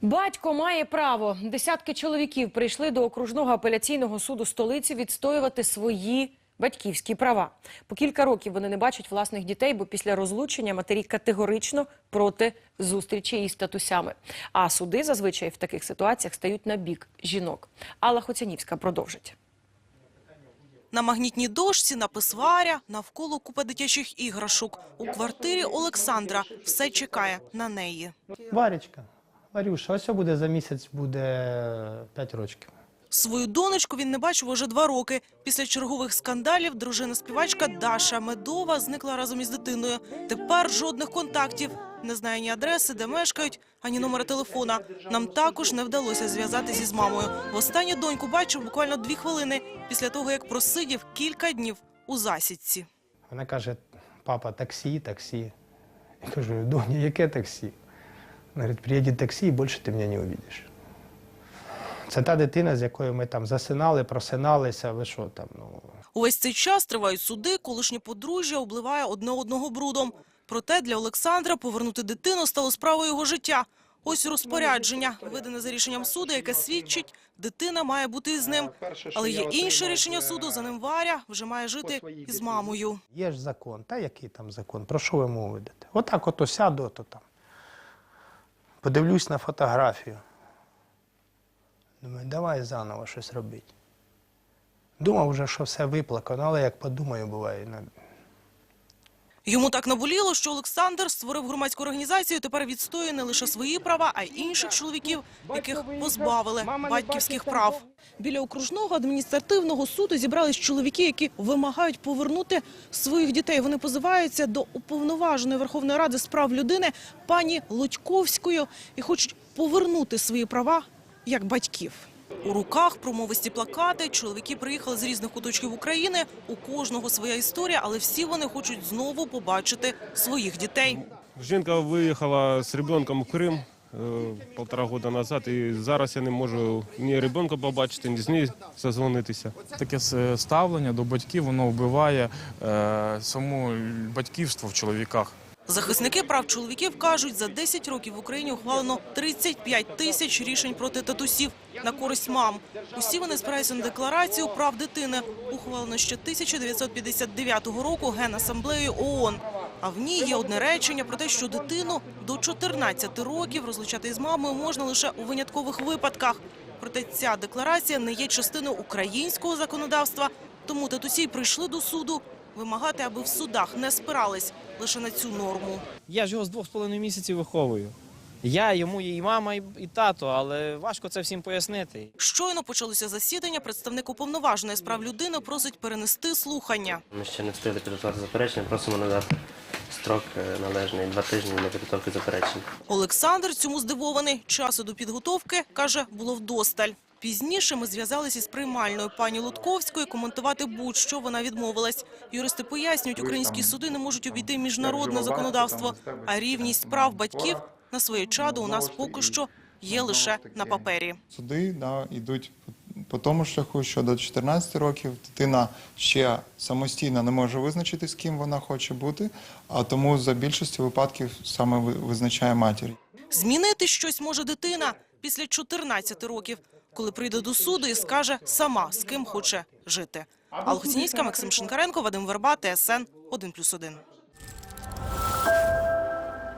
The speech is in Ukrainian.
Батько має право. Десятки чоловіків прийшли до окружного апеляційного суду столиці відстоювати свої батьківські права. По кілька років вони не бачать власних дітей, бо після розлучення матері категорично проти зустрічі із татусями. А суди зазвичай в таких ситуаціях стають на бік жінок. Алла Хоцянівська продовжить. На магнітній дошці напис Варя, навколо купа дитячих іграшок. У квартирі Олександра все чекає на неї. Варічка, Варюша, ось буде за місяць буде 5 років. Свою донечку він не бачив уже два роки. Після чергових скандалів дружина-співачка Даша Медова зникла разом із дитиною. Тепер жодних контактів. Не знає ні адреси, де мешкають, ані номера телефона. Нам також не вдалося зв'язатися із мамою. Востаннє доньку бачив буквально дві хвилини після того, як просидів кілька днів у засідці. Вона каже: папа, таксі, таксі. Я кажу, доня, яке таксі? Говорить, приїде таксі і більше ти мене не увидиш. Це та дитина, з якою ми там засинали, просиналися, ви що там, ну. Увесь цей час тривають суди, колишнє подружжя обливає одне одного брудом. Проте для Олександра повернути дитину стало справою його життя. Ось розпорядження, видане за рішенням суду, яке свідчить, дитина має бути із ним. Але є інше рішення суду, за ним Варя вже має жити із мамою. Є ж закон, та який там закон? Про що ви мову ведете? Отак ото сяду, ото там. Подивлюсь на фотографію. Думаю, давай заново щось робити. Думав вже, що все виплакано, але як подумаю, буває. Йому так наболіло, що Олександр створив громадську організацію, тепер відстоює не лише свої права, а й інших чоловіків, яких позбавили батьківських прав. Біля окружного адміністративного суду зібрались чоловіки, які вимагають повернути своїх дітей. Вони позиваються до уповноваженої Верховної Ради з прав людини пані Лудьковської і хочуть повернути свої права як батьків. У руках промовисті плакати. Чоловіки приїхали з різних куточків України. У кожного своя історія, але всі вони хочуть знову побачити своїх дітей. Жінка виїхала з ребенком в Крим е, полтора року назад, і зараз я не можу ні ребенка побачити, ні з нею зазвонитися. Таке ставлення до батьків воно вбиває е, само батьківство в чоловіках. Захисники прав чоловіків кажуть, за 10 років в Україні ухвалено 35 тисяч рішень проти татусів на користь мам. Усі вони спираються на декларацію прав дитини, ухвалено ще 1959 року Генасамблеєю ООН. А в ній є одне речення про те, що дитину до 14 років розлучати із мамою можна лише у виняткових випадках. Проте ця декларація не є частиною українського законодавства, тому татусі прийшли до суду вимагати, аби в судах не спирались лише на цю норму. Я ж його з двох з половиною місяців виховую. Я йому є і мама, і, тато, але важко це всім пояснити. Щойно почалося засідання. Представник уповноваженої з прав людини просить перенести слухання. Ми ще не встигли підготувати заперечення, просимо надати строк е, належний два тижні для підготовки заперечень. Олександр цьому здивований. Часу до підготовки каже було вдосталь. Пізніше ми зв'язалися із приймальною пані Лутковською. Коментувати будь-що вона відмовилась. Юристи пояснюють, українські суди не можуть обійти міжнародне законодавство, а рівність прав батьків на своє чадо у нас поки що є лише на папері. Суди да, йдуть по- тому шляху, що до 14 років дитина ще самостійно не може визначити, з ким вона хоче бути, а тому за більшістю випадків саме визначає матір. Змінити щось може дитина після 14 років, коли прийде до суду і скаже сама, з ким хоче жити. Алгоцінійська Максим Шинкаренко, Вадим Верба, ТСН 1+,1.